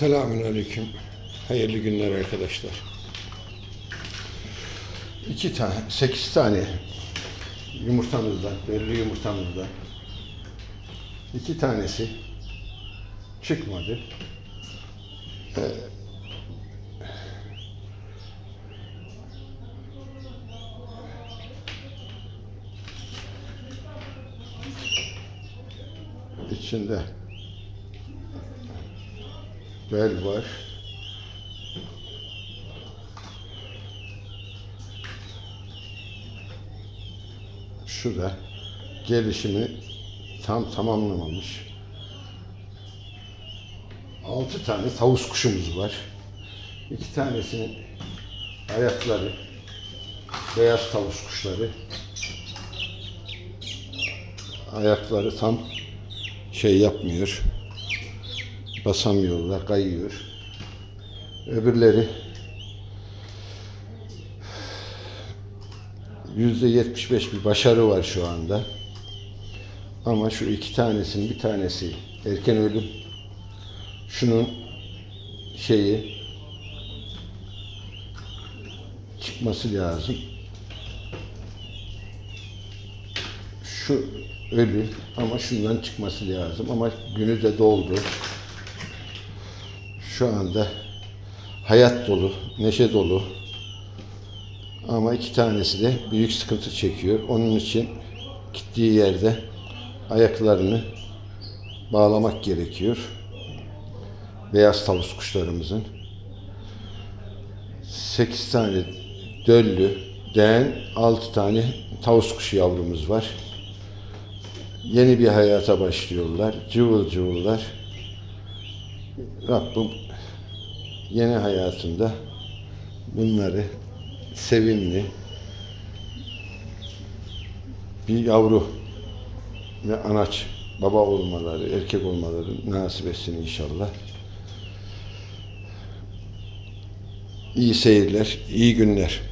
Selamün aleyküm. Hayırlı günler arkadaşlar. İki tane, sekiz tane yumurtamızdan, belli yumurtamızdan iki tanesi çıkmadı. Ee, içinde bel var. Şu da gelişimi tam tamamlamamış. Altı tane tavus kuşumuz var. İki tanesinin ayakları beyaz tavus kuşları. Ayakları tam şey yapmıyor. Basamıyorlar, kayıyor. Öbürleri yüzde yetmiş beş bir başarı var şu anda. Ama şu iki tanesinin bir tanesi erken ölüm. Şunun şeyi çıkması lazım. Şu ölü ama şundan çıkması lazım ama günü de doldu. Şu anda hayat dolu, neşe dolu. Ama iki tanesi de büyük sıkıntı çekiyor. Onun için gittiği yerde ayaklarını bağlamak gerekiyor. Beyaz tavus kuşlarımızın. Sekiz tane döllü, den, altı tane tavus kuşu yavrumuz var. Yeni bir hayata başlıyorlar. Cıvıl cıvıllar. Rabbim yeni hayatında bunları sevimli bir yavru ve anaç baba olmaları, erkek olmaları nasip etsin inşallah. İyi seyirler, iyi günler.